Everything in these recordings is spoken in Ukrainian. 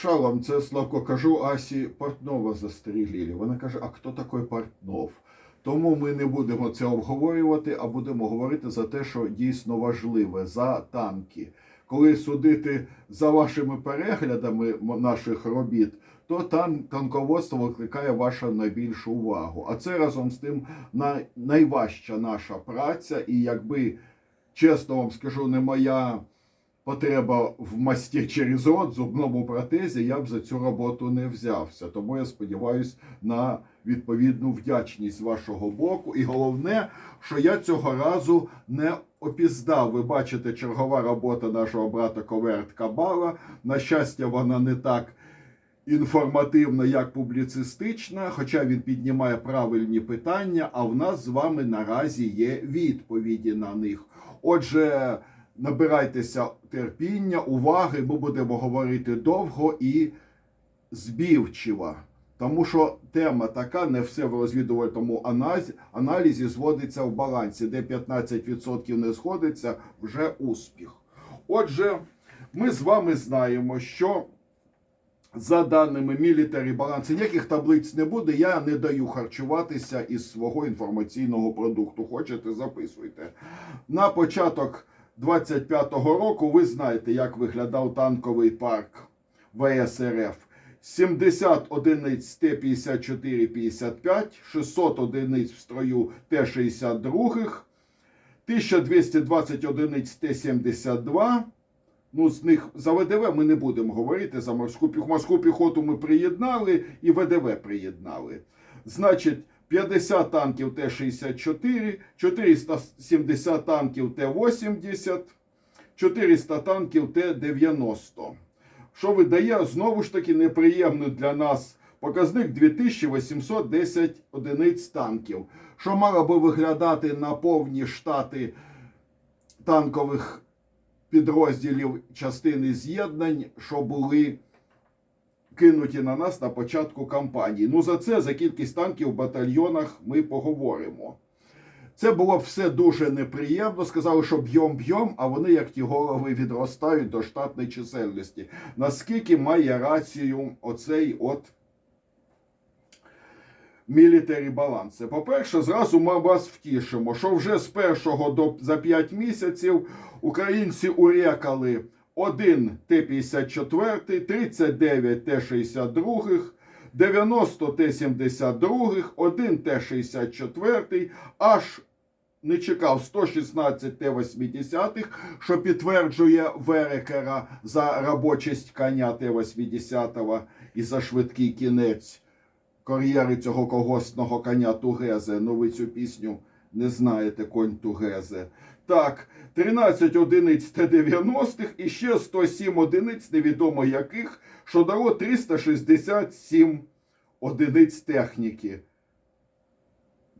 Шалом, це Славко кажу Асі Портнова застрілили. Вона каже: а хто такий Портнов? Тому ми не будемо це обговорювати, а будемо говорити за те, що дійсно важливе за танки. Коли судити за вашими переглядами наших робіт, то тан- танководство викликає вашу найбільшу увагу. А це разом з тим найважча наша праця, і якби чесно вам скажу, не моя потреба в масті через рот, зубному протезі, я б за цю роботу не взявся. Тому я сподіваюся на відповідну вдячність з вашого боку. І головне, що я цього разу не опіздав. Ви бачите, чергова робота нашого брата Коверт Кабала. На щастя, вона не так. Інформативна, як публіцистична, хоча він піднімає правильні питання, а в нас з вами наразі є відповіді на них. Отже, набирайтеся терпіння, уваги, ми будемо говорити довго і збівчиво. Тому що тема така, не все в розвідувальному аналізі, зводиться в балансі, де 15% не сходиться, вже успіх. Отже, ми з вами знаємо, що за даними Military Balance, ніяких таблиць не буде. Я не даю харчуватися із свого інформаційного продукту. Хочете, записуйте. На початок 25-го року ви знаєте, як виглядав танковий парк ВСРФ. 70 одиниць Т-54-55, 600 одиниць в строю Т-62, 1220 одиниць Т-72, Ну, з них за ВДВ ми не будемо говорити. За морську піхоту. Морську піхоту ми приєднали і ВДВ приєднали. Значить, 50 танків Т-64, 470 танків Т-80, 400 танків Т-90. Що видає знову ж таки неприємний для нас показник 2810 одиниць танків, що мало би виглядати на повні штати танкових підрозділів частини з'єднань, що були кинуті на нас на початку кампанії. Ну за це, за кількість танків в батальйонах ми поговоримо. Це було все дуже неприємно. Сказали, що б'єм-б'єм, а вони, як ті голови, відростають до штатної чисельності. Наскільки має рацію оцей от мілітарі баланси. По-перше, зразу ми вас втішимо, що вже з першого до за 5 місяців українці урекали 1 Т-54, 39 Т-62, 90 Т-72, 1 Т-64, аж не чекав 116 Т-80, що підтверджує Верекера за робочість коня Т-80 і за швидкий кінець кар'єри цього когосного коня Тугезе. Ну ви цю пісню не знаєте, конь Тугезе. Так, 13 одиниць Т-90 і ще 107 одиниць, невідомо яких, що дало 367 одиниць техніки.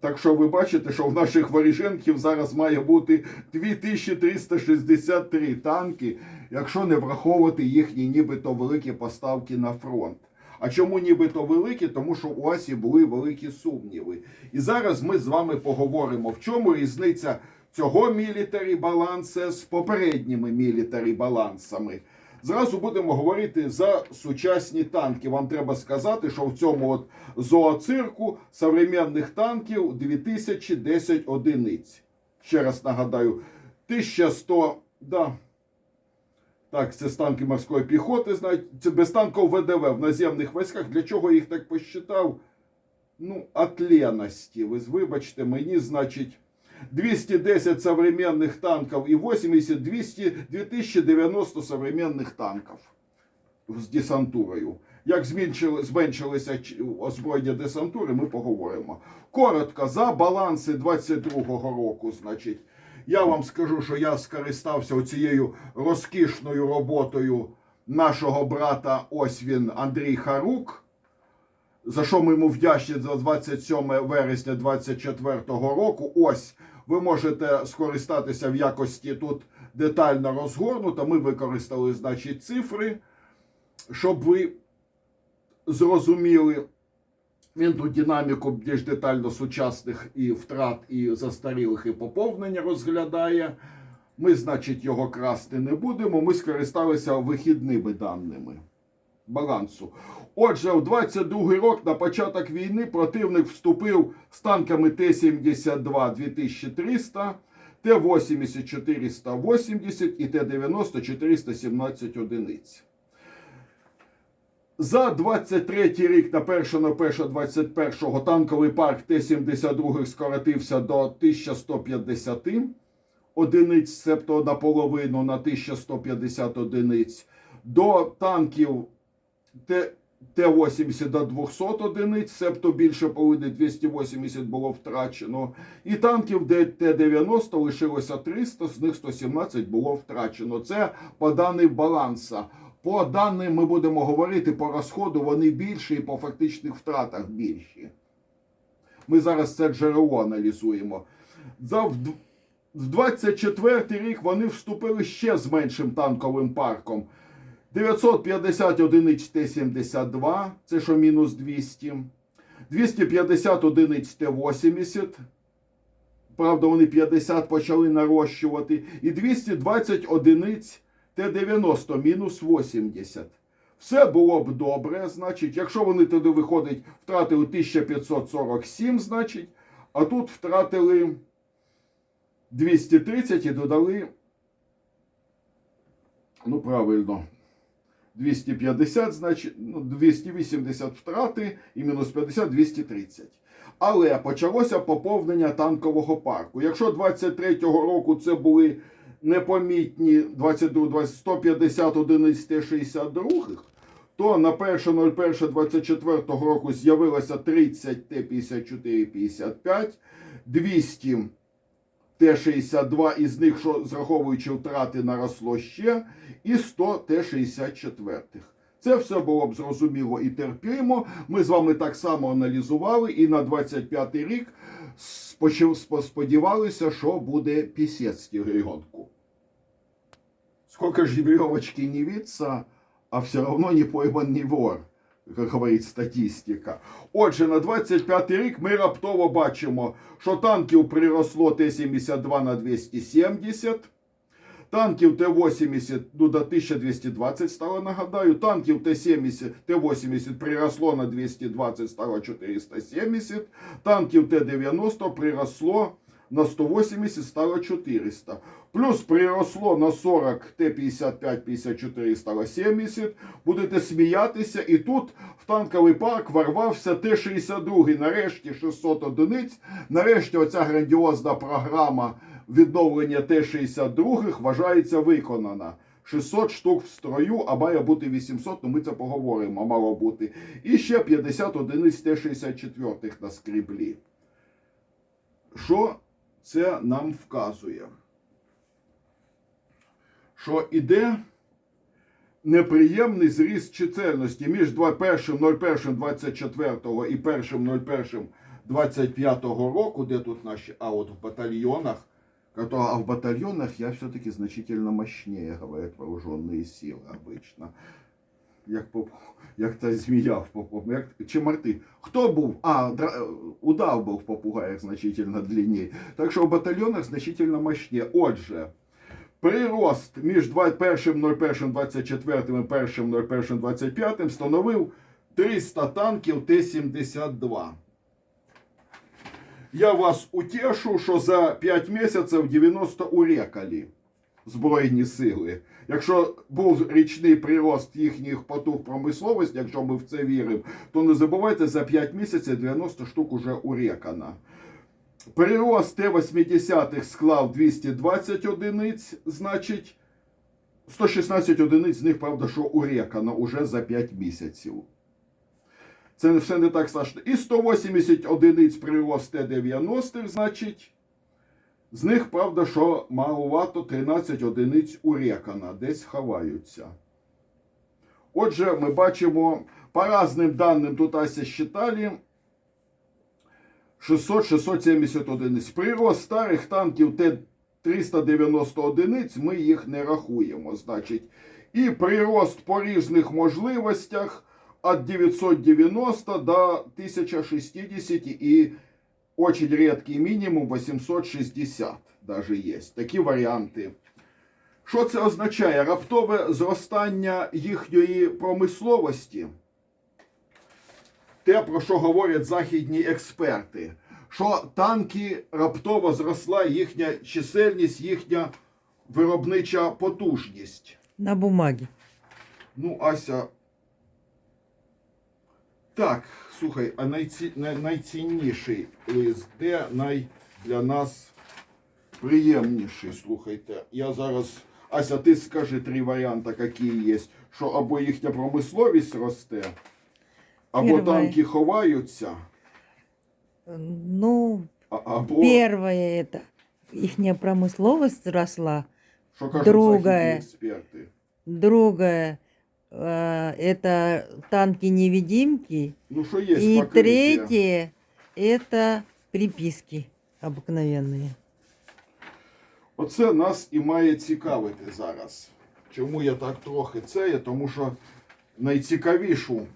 Так що ви бачите, що в наших воріженків зараз має бути 2363 танки, якщо не враховувати їхні нібито великі поставки на фронт. А чому нібито великі? Тому що у Асі були великі сумніви. І зараз ми з вами поговоримо, в чому різниця цього мілітарі баланса з попередніми мілітарі балансами. Зразу будемо говорити за сучасні танки. Вам треба сказати, що в цьому от зооцирку современних танків 2010 одиниць. Ще раз нагадаю, 1100, да. Так, це з танки морської піхоти, знають. Це без танків ВДВ в наземних військах. Для чого їх так посчитав? Ну, от. Ви вибачте мені, значить, 210 современных танков и 80 200 2090 современних танків з десантурою. Як зменшилися озброєння десантури, ми поговоримо. Коротко, за баланси 22-го року, значить, я вам скажу, що я скористався цією розкішною роботою нашого брата, ось він, Андрій Харук, за що ми йому вдячні за 27 вересня 2024 року. Ось ви можете скористатися в якості тут детально розгорнуто. Ми використали, значить, цифри, щоб ви зрозуміли. Він тут динаміку більш детально сучасних і втрат, і застарілих, і поповнення розглядає. Ми, значить, його красти не будемо. Ми скористалися вихідними даними. Балансу. Отже, в 22 рік на початок війни противник вступив з танками Т-72 2300, Т-80 480 і Т-90 417 одиниць. За 23 рік на 1.01.21 танковий парк Т-72 скоротився до 1150 одиниць, себто наполовину на 1150 одиниць. До танків Т-80 до 200 одиниць, себто більше половини 280 було втрачено. І танків Т-90 лишилося 300, з них 117 було втрачено. Це по даним баланса. По даним ми будемо говорити по розходу, вони більші і по фактичних втратах більші. Ми зараз це джерело аналізуємо. За в 24 рік вони вступили ще з меншим танковим парком. 950 одиниць Т-72, це що мінус 200. 250 одиниць Т-80. Правда, вони 50 почали нарощувати. І 220 одиниць Т-90 мінус 80. Все було б добре, значить, якщо вони туди виходить, втратили 1547, значить, а тут втратили 230 і додали, ну правильно, 250, значить, ну, 280 втрати і мінус 50 230. Але почалося поповнення танкового парку. Якщо 23-го року це були непомітні 22, 150 одиниць Т-62, то на 1.01.24 року з'явилося 30 Т-54-55, 200 Т-62, із них, що зраховуючи втрати, наросло ще, і 100 Т-64. Це все було б зрозуміло і терпимо. Ми з вами так само аналізували, і на 25-й рік сподівалися, що буде Пісецький регіонку. Сколько же веревочки не виться, а все равно не пойман не вор, говорить статистика. Отже, на 25 рік ми раптово бачимо, що танків приросло Т-72 на 270, танків Т-80 ну, до 1220 стало, нагадаю, танків Т-70, Т-80 приросло на 220, стало 470, танків Т-90 приросло на 180, стало 400. Плюс приросло на 40 Т-55-54 стало 70. Будете сміятися, і тут в танковий парк ворвався Т-62. Нарешті 600 одиниць. Нарешті оця грандіозна програма відновлення Т-62 вважається виконана. 600 штук в строю, а має бути 800, ну ми це поговоримо, мало бути. І ще 50 одиниць Т-64 на скріблі. Що це нам вказує? Що іде неприємний зріст чисельності між 1.01.24 і 1.01.25 року, де тут наші, а от в батальйонах, которые- а в батальйонах я все-таки значительно мощнее, говорят вооруженные силы обычно. Як, поп... як та змія в попу... як... чи марти. Хто був? А, дра... удав був в попугаях значительно длиннее. Так що в батальйонах значительно мощнее. Отже, прирост між 1.01.24 і 1.01.25 становив 300 танків Т-72. Я вас утешу, що за 5 місяців 90 урекали Збройні сили. Якщо був річний прирост їхніх потуг промисловості, якщо ми в це віримо, то не забувайте, за 5 місяців 90 штук уже урекано. Прирост Т-80 склав 220 одиниць, значить 116 одиниць з них, правда, що урекано уже за 5 місяців. Це все не так страшно. І 180 одиниць прирост Т-90, значить, з них, правда, що маловато 13 одиниць урекана, десь ховаються. Отже, ми бачимо, по разним даним тут ася считали, 600-670 одиниць. Прирост старих танків Т-390 одиниць, ми їх не рахуємо, значить. І прирост по різних можливостях від 990 до 1060 і очень редкий минимум 860 даже есть. Такие варианты. Що це означає? Раптове зростання їхньої промисловості. Те, про що говорять західні експерти, що танки раптово зросла їхня чисельність, їхня виробнича потужність. На бумаге. Ну, Ася. Так, слухай, а найці... най- найцінніший лист, де най... для нас приємніший, слухайте. Я зараз. Ася, ти скажи три варіанти, які є. Що або їхня промисловість росте, або Перше. танки ховаються, Ну, а- або первое это ихняя промысловость росла. що кажуть Другое. західні експерти. Другое э, это танки-невидимки. Ну, що є И покриття? третье это приписки обыкновенные. Оце нас і має цікавити зараз. Чому я так трохи це є? Тому що найцікавішу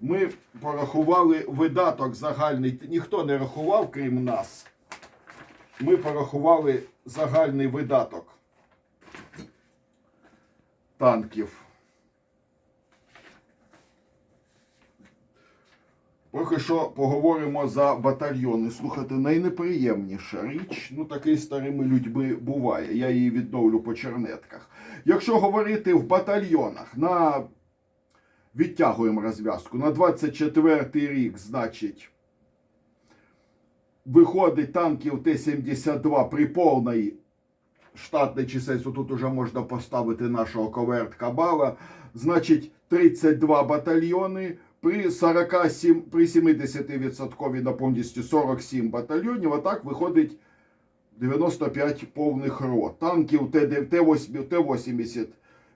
ми порахували видаток загальний. Ніхто не рахував, крім нас. Ми порахували загальний видаток танків. Поки що поговоримо за батальйони. Слухайте, найнеприємніша річ, ну такий старими людьми буває. Я її відновлю по чернетках. Якщо говорити в батальйонах, на відтягуємо розв'язку, на 24 рік, значить, виходить танків Т-72 при повній штатній чисельності, тут уже можна поставити нашого коверт Кабала, значить 32 батальйони. При 47, при 70% наповністю 47 батальйонів, а так виходить 95 повних рот. Танків Т-8, Т-80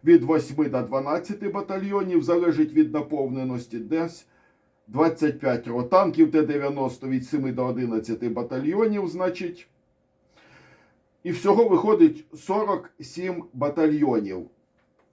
від 8 до 12 батальйонів, залежить від наповненості, десь 25 рот. Танків Т-90 від 7 до 11 батальйонів, значить. І всього виходить 47 батальйонів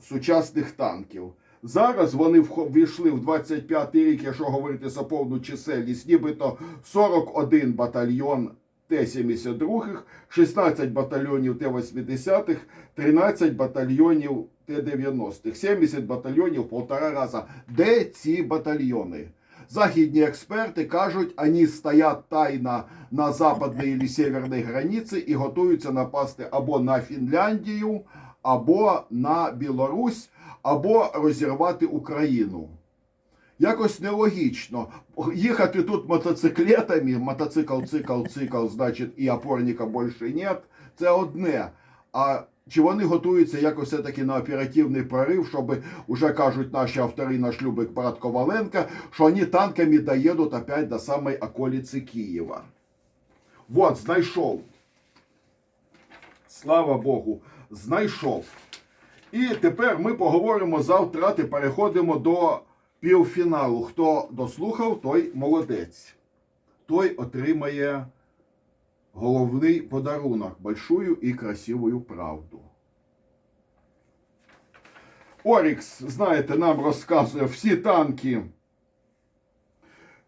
сучасних танків. Зараз вони ввійшли в 25-й рік, якщо говорити за повну чисельність, нібито 41 батальйон Т-72, 16 батальйонів Т-80, 13 батальйонів Т-90, 70 батальйонів полтора раза. Де ці батальйони? Західні експерти кажуть, вони стоять тайно на западній или северній границі і готуються напасти або на Фінляндію, або на Білорусь, або розірвати Україну. Якось нелогічно. Їхати тут мотоциклетами, мотоцикл, цикл, цикл, значить, і опорника більше нет, це одне. А чи вони готуються якось все-таки на оперативний прорив, щоб уже кажуть наші автори, наш Любик брат Коваленко, що вони танками доїдуть опять до самої околиці Києва. Вот, знайшов. Слава Богу, знайшов. І тепер ми поговоримо за втрати, переходимо до півфіналу. Хто дослухав, той молодець. Той отримає головний подарунок большую і красивую правду. Орікс, знаєте, нам розказує всі танки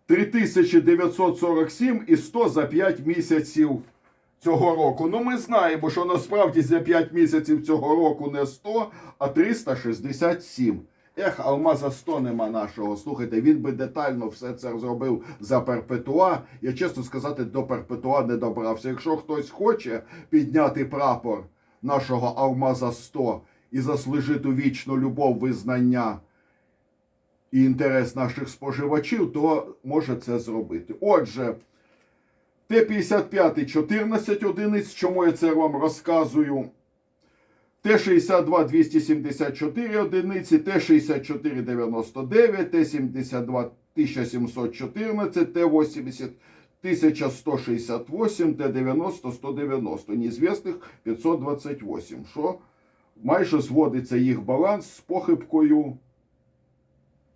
3947 і 100 за 5 місяців цього року. Ну, ми знаємо, що насправді за 5 місяців цього року не 100, а 367. Ех, Алмаза 100 нема нашого. Слухайте, він би детально все це зробив за перпетуа. Я чесно сказати, до перпетуа не добрався. Якщо хтось хоче підняти прапор нашого Алмаза 100 і заслужити вічну любов, визнання і інтерес наших споживачів, то може це зробити. Отже. Т-55 14 одиниць, чому я це вам розказую. Т-62 274 одиниці, Т-64 99, Т-72 1714, Т-80 1168, Т-90 190, неізвісних 528, що майже зводиться їх баланс з похибкою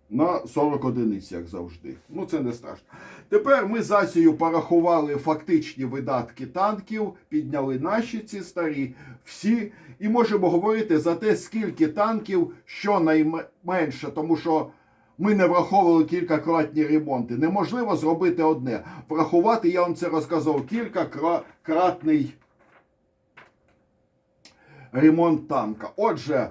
на 40 одиниць, як завжди. Ну, це не страшно. Тепер ми з Асією порахували фактичні видатки танків, підняли наші ці старі, всі, і можемо говорити за те, скільки танків, що найменше, тому що ми не враховували кількакратні ремонти. Неможливо зробити одне. Врахувати, я вам це розказав, кількакратний ремонт танка. Отже,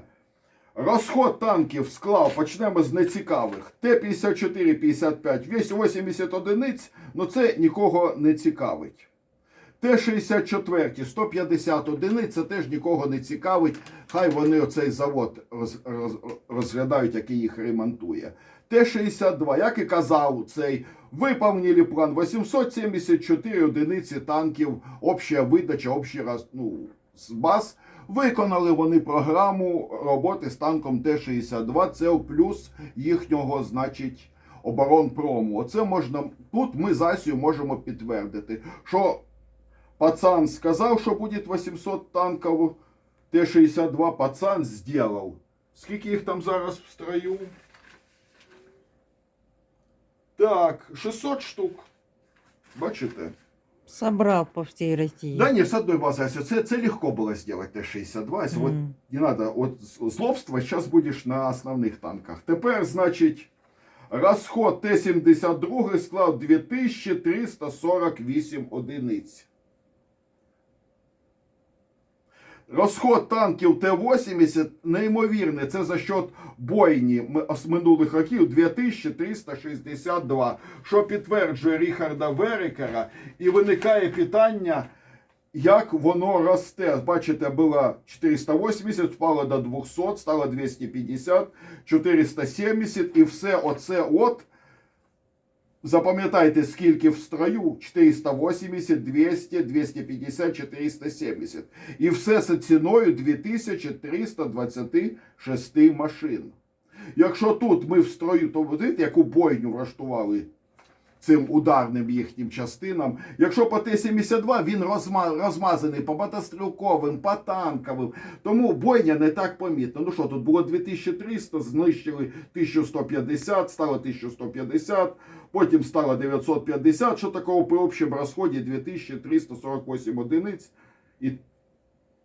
розход танків склав, почнемо з нецікавих. Т-54-55, весь 80 одиниць, ну це нікого не цікавить. Т-64, 150 одиниць, це теж нікого не цікавить. Хай вони оцей завод роз, роз, розглядають, який їх ремонтує. Т-62, як і казав цей, виповнили план 874 одиниці танків, обща видача, общий раз, ну, з баз. Виконали вони програму роботи з танком Т-62. Це плюс їхнього, значить, оборонпрому. Оце можна, тут ми з Асією можемо підтвердити, що пацан сказав, що буде 800 танків Т-62, пацан зробив. Скільки їх там зараз в строю? Так, 600 штук. Бачите? Собрал по всей России. Да нет, с одной базы, Ася, це, це легко было сделать Т-62. Mm. Вот не надо, от злобства сейчас будешь на основних танках. Тепер, значить, розход Т-72 склав 2348 одиниць. Розход танків Т-80 неймовірний. Це за счет бойні з минулих років 2362, що підтверджує Ріхарда Верекера. І виникає питання, як воно росте. Бачите, було 480, впало до 200, стало 250, 470 і все оце от. Запам'ятайте, скільки в строю 480, 200, 250, 470. І все за ціною 2326 машин. Якщо тут ми в строю, то видите, яку бойню влаштували цим ударним їхнім частинам. Якщо по Т-72 він розма- розмазаний по батострілковим, по танковим, тому бойня не так помітна. Ну що, тут було 2300, знищили 1150, стало 1150, потім стало 950, що такого при общому розході 2348 одиниць. І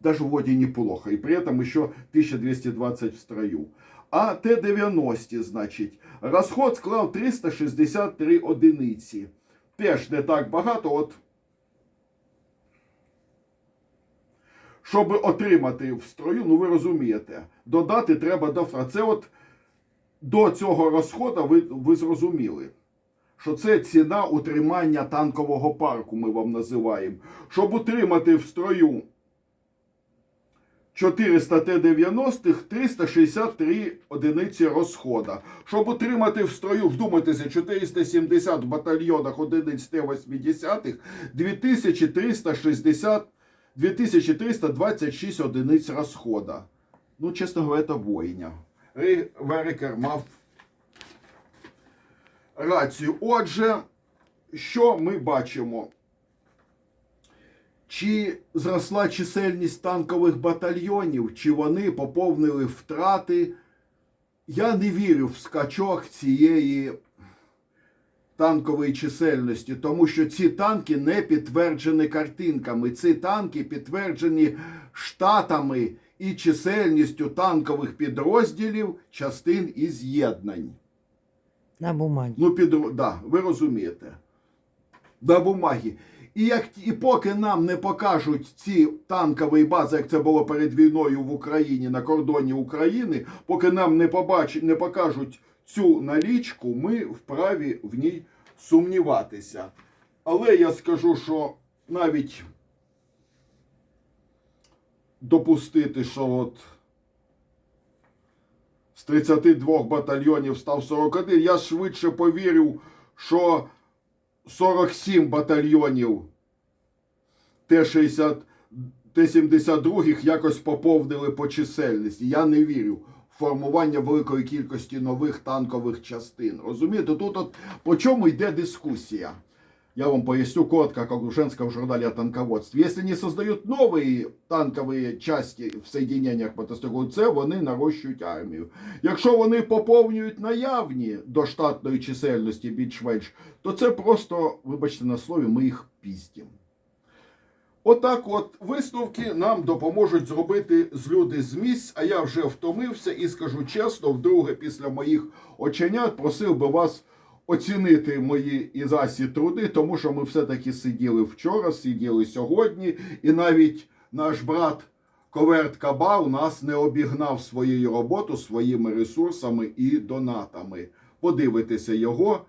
даже вроде неплохо. И при этом еще 1220 в строю. А Т-90, значить, розход склав 363 одиниці. Теж не так багато. От, щоб отримати в строю, ну ви розумієте, додати треба до Це от до цього розходу ви, ви зрозуміли, що це ціна утримання танкового парку, ми вам називаємо. Щоб утримати в строю 400 Т-90, 363 одиниці розхода. Щоб утримати в строю, вдумайтеся, 470 в батальйонах одиниць Т-80, 2360, 2326 одиниць розхода. Ну, чесно говоря. Ри- Верекер мав рацію. Отже, що ми бачимо? Чи зросла чисельність танкових батальйонів, чи вони поповнили втрати? Я не вірю в скачок цієї танкової чисельності, тому що ці танки не підтверджені картинками. Ці танки підтверджені штатами і чисельністю танкових підрозділів, частин і з'єднань. На бумаге. Ну, під, да, ви розумієте. На бумагі. І, як, і поки нам не покажуть ці танкові бази, як це було перед війною в Україні на кордоні України, поки нам не, побач, не покажуть цю налічку, ми вправі в ній сумніватися. Але я скажу, що навіть допустити, що от з 32 батальйонів став 41, я швидше повірю, що 47 батальйонів Т-60, Т-72 якось поповнили по чисельності. Я не вірю формування великої кількості нових танкових частин. Розумієте, тут от по чому йде дискусія? Я вам поясню коротко, как у женского в журнале о танководстве. Если не создают новые танковые части в соединеннях мотострілку, це вони нарощують армію. Якщо вони поповнюють наявні до штатної чисельності більш-менш, то це просто, вибачте на слові, ми їх піздім. Отак от висновки нам допоможуть зробити з люди з місць, а я вже втомився і скажу чесно, вдруге після моїх оченят просив би вас оцінити мої і засі труди, тому що ми все-таки сиділи вчора, сиділи сьогодні, і навіть наш брат Коверт Каба у нас не обігнав своєю роботу своїми ресурсами і донатами. Подивитися його,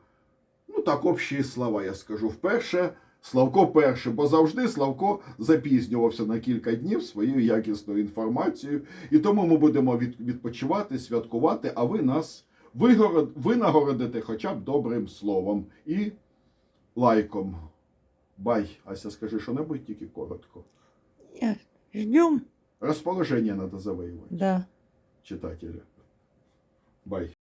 ну так, общі слова, я скажу. Вперше Славко перший, бо завжди Славко запізнювався на кілька днів своєю якісною інформацією. І тому ми будемо відпочивати, святкувати, а ви нас вигород, винагородите хоча б добрим словом і лайком. Бай, Ася, скажи що-небудь тільки коротко. Ждем, Расположение надо завоевать да. читателя. Бай.